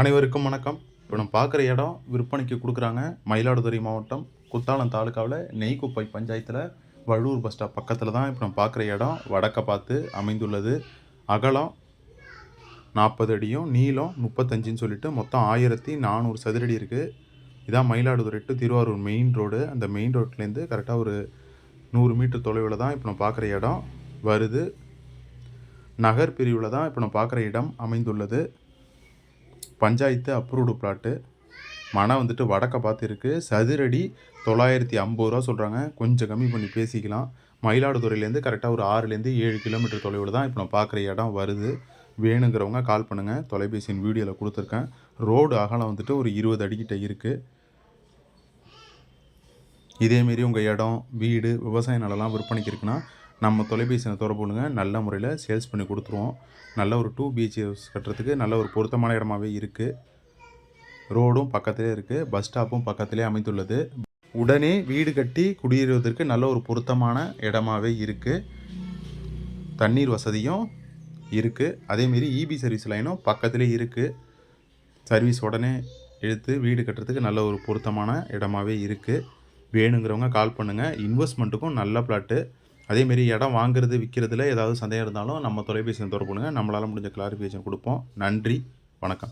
அனைவருக்கும் வணக்கம். இப்போ நம்ம பார்க்குற இடம் விற்பனைக்கு கொடுக்குறாங்க. மயிலாடுதுறை மாவட்டம் குத்தாலம் தாலுக்காவில் நெய்க்குப்பை பஞ்சாயத்தில் வழூர் பஸ் ஸ்டாப் பக்கத்தில் தான் இப்போ நம்ம பார்க்குற இடம். வடக்க பார்த்து அமைந்துள்ளது. அகலம் நாற்பது அடியும் நீளம் முப்பத்தஞ்சுன்னு சொல்லிட்டு மொத்தம் ஆயிரத்தி நானூறு சதுரடி இருக்குது இதான் Mayiladuthurai to Thiruvarur main road அந்த மெயின் ரோட்லேருந்து கரெக்டாக ஒரு நூறு மீட்டர் தொலைவில் தான் இப்போ நம்ம பார்க்குற இடம். வருது. நகர் பிரிவில் தான் இப்போ நம்ம பார்க்குற இடம் அமைந்துள்ளது. பஞ்சாயத்து அப்ரூவ்டு பிளாட்டு மனை வந்துட்டு வடக்க பார்த்து இருக்குது சதுரடி தொள்ளாயிரத்தி ஐம்பது ரூபா சொல்கிறாங்க கொஞ்சம் கம்மி பண்ணி பேசிக்கலாம். மயிலாடுதுறையிலேருந்து கரெக்டாக ஒரு ஆறுலேருந்து ஏழு கிலோமீட்டர் தொலைவில் தான் இப்போ நான் பார்க்குற இடம் வருது. வேணுங்கிறவங்க கால் பண்ணுங்கள் தொலைபேசியின் வீடியோவில் கொடுத்துருக்கேன். ரோடு அகலம் வந்துட்டு ஒரு இருபது அடிக்கிட்ட இருக்குது இதேமாரி உங்கள் இடம் வீடு விவசாய நிலம்லாம் விற்பனைக்கு இருக்குன்னா நம்ம தொலைபேசியில் தொடர்பு நல்ல முறையில் சேல்ஸ் பண்ணி கொடுத்துருவோம். நல்ல ஒரு டூ பிஹெச்எஸ் கட்டுறதுக்கு நல்ல ஒரு பொருத்தமான இடமாவே இருக்குது ரோடும் பக்கத்திலே இருக்குது பஸ் ஸ்டாப்பும் பக்கத்திலே அமைந்துள்ளது. உடனே வீடு கட்டி குடியேறுவதற்கு நல்ல ஒரு பொருத்தமான இடமாவே இருக்குது தண்ணீர் வசதியும் இருக்குது அதேமாரி இபி சர்வீஸ் லைனும் பக்கத்திலே இருக்குது சர்வீஸ் உடனே எடுத்து வீடு கட்டுறதுக்கு நல்ல ஒரு பொருத்தமான இடமாவே இருக்குது வேணுங்கிறவங்க கால் பண்ணுங்கள் இன்வெஸ்ட்மெண்ட்டுக்கும் நல்ல பிளாட்டு அதேமாரி இடம் வாங்குறது விற்கிறதுல ஏதாவது சந்தேகம் இருந்தாலும் நம்ம தொலைபேசியில் தொடர்புங்க நம்மளால் முடிஞ்ச கிளாரிஃபிகேஷன் கொடுப்போம். நன்றி. வணக்கம்.